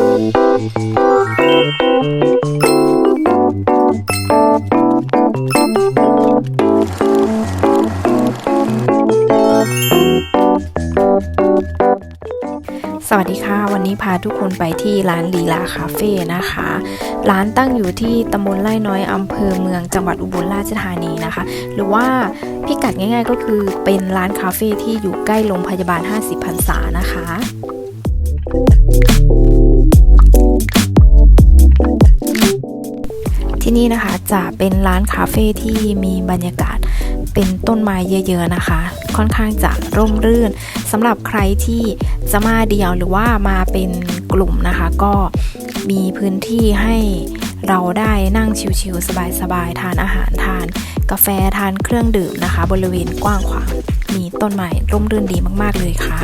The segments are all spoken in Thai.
สวัสดีค่ะ วันนี้พาทุกคนไปที่ร้านลีลาคาเฟ่นะคะ ร้านตั้งอยู่ที่ตำบลไร่น้อยอำเภอเมืองจังหวัดอุบลราชธานีนะคะ หรือว่าพิกัดง่ายๆก็คือเป็นร้านคาเฟ่ที่อยู่ใกล้โรงพยาบาล 50พรรษานะคะ นี่นะคะจะเป็นร้านคาเฟ่ที่มีบรรยากาศเป็นต้นไม้เยอะๆนะคะ ค่อนข้างจะร่มรื่นสำหรับใครที่จะมาเดี่ยวหรือว่ามาเป็นกลุ่มนะคะ ก็มีพื้นที่ให้เราได้นั่งชิวๆสบายๆทานอาหารทาน กาแฟทานเครื่องดื่มนะคะ บริเวณกว้างขวางมีต้นไม้ร่มรื่นดีมากๆเลยค่ะ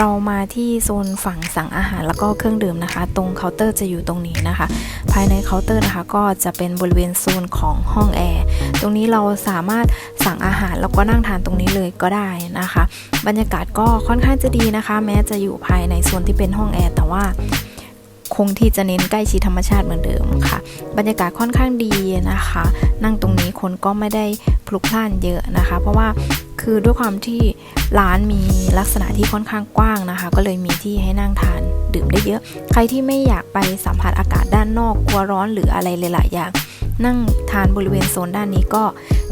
เรามาที่โซนฝั่งสั่งอาหารแล้วก็เครื่องดื่มนะคะ ตรงเคาน์เตอร์จะอยู่ตรงนี้นะคะ ภายในเคาน์เตอร์นะคะ ก็จะเป็นบริเวณโซนของห้องแอร์ตรงนี้เราสามารถสั่งอาหารแล้วก็นั่งทานตรงนี้เลยก็ได้นะคะ บรรยากาศก็ค่อนข้างจะดีนะคะ แม้จะอยู่ภายในโซนที่เป็นห้องแอร์แต่ว่า คงที่จะเน้นใกล้ชิดธรรมชาติเหมือนเดิมค่ะ บรรยากาศค่อนข้างดีนะคะ นั่งตรงนี้คนก็ไม่ได้พลุกพล่านเยอะนะคะ เพราะว่าคือด้วยความที่ร้านมีลักษณะที่ค่อนข้างกว้างนะคะ ก็เลยมีที่ให้นั่งทานดื่มได้เยอะ ใครที่ไม่อยากไปสัมผัสอากาศด้านนอกกลัวร้อนหรืออะไรหลายๆอย่างนั่งทานบริเวณโซนด้านนี้ก็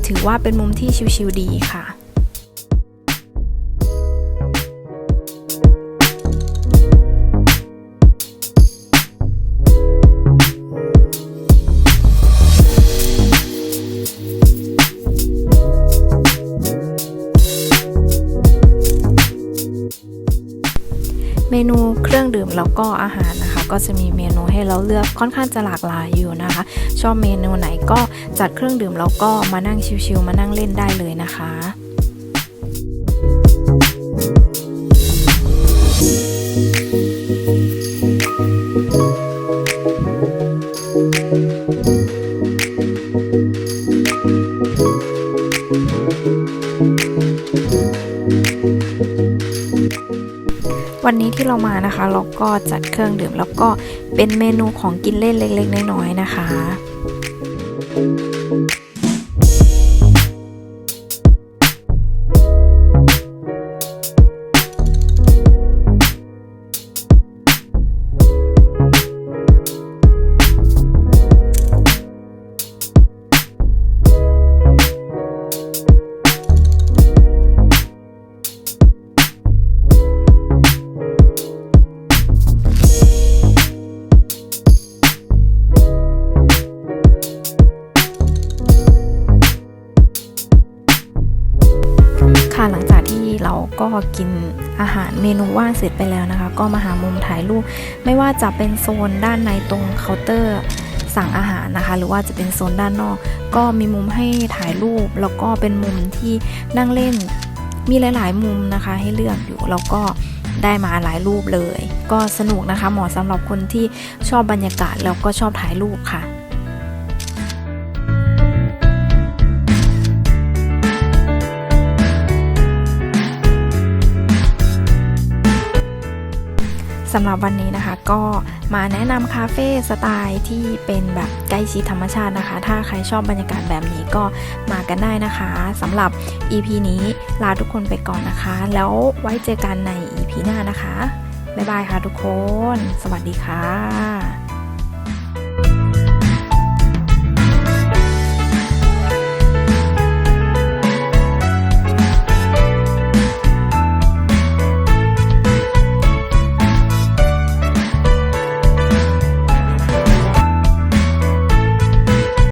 ถือว่าเป็นมุมที่ชิลๆดีค่ะ เมนูเครื่องดื่มแล้วก็อาหารนะคะ ก็จะมีเมนูให้เราเลือกค่อนข้างจะหลากหลายอยู่นะคะ ชอบเมนูไหนก็จัดเครื่องดื่มแล้วก็มานั่งชิวๆมานั่งเล่นได้เลยนะคะ วันนี้ที่เรามานะคะ เราก็จัดเครื่องดื่ม แล้วก็เป็นเมนูของกินเล่นเล็กๆน้อยๆนะคะ ค่ะหลังจากที่เราก็กินอาหารเมนูว่างเสร็จไปแล้วนะคะ ก็มาหามุมถ่ายรูปไม่ว่าจะเป็นโซนด้านในตรงเคาน์เตอร์สั่งอาหารนะคะ หรือว่าจะเป็นโซนด้านนอก ก็มีมุมให้ถ่ายรูป แล้วก็เป็นมุมที่นั่งเล่นมีหลาย ๆ มุมนะคะ ให้เลือกอยู่แล้วก็ได้มาหลายรูปเลย ก็สนุกนะคะเหมาะสำหรับคนที่ชอบบรรยากาศแล้วก็ชอบถ่ายรูปค่ะ สำหรับวันนี้นะคะ ก็มาแนะนำคาเฟ่สไตล์ที่เป็นแบบใกล้ชิดธรรมชาตินะคะ ถ้าใครชอบบรรยากาศแบบนี้ก็มากันได้นะคะสำหรับ EP นี้ลาทุกคนไปก่อนนะคะ แล้วไว้เจอกันใน EP หน้านะคะ บ๊ายบายค่ะทุกคน สวัสดีค่ะ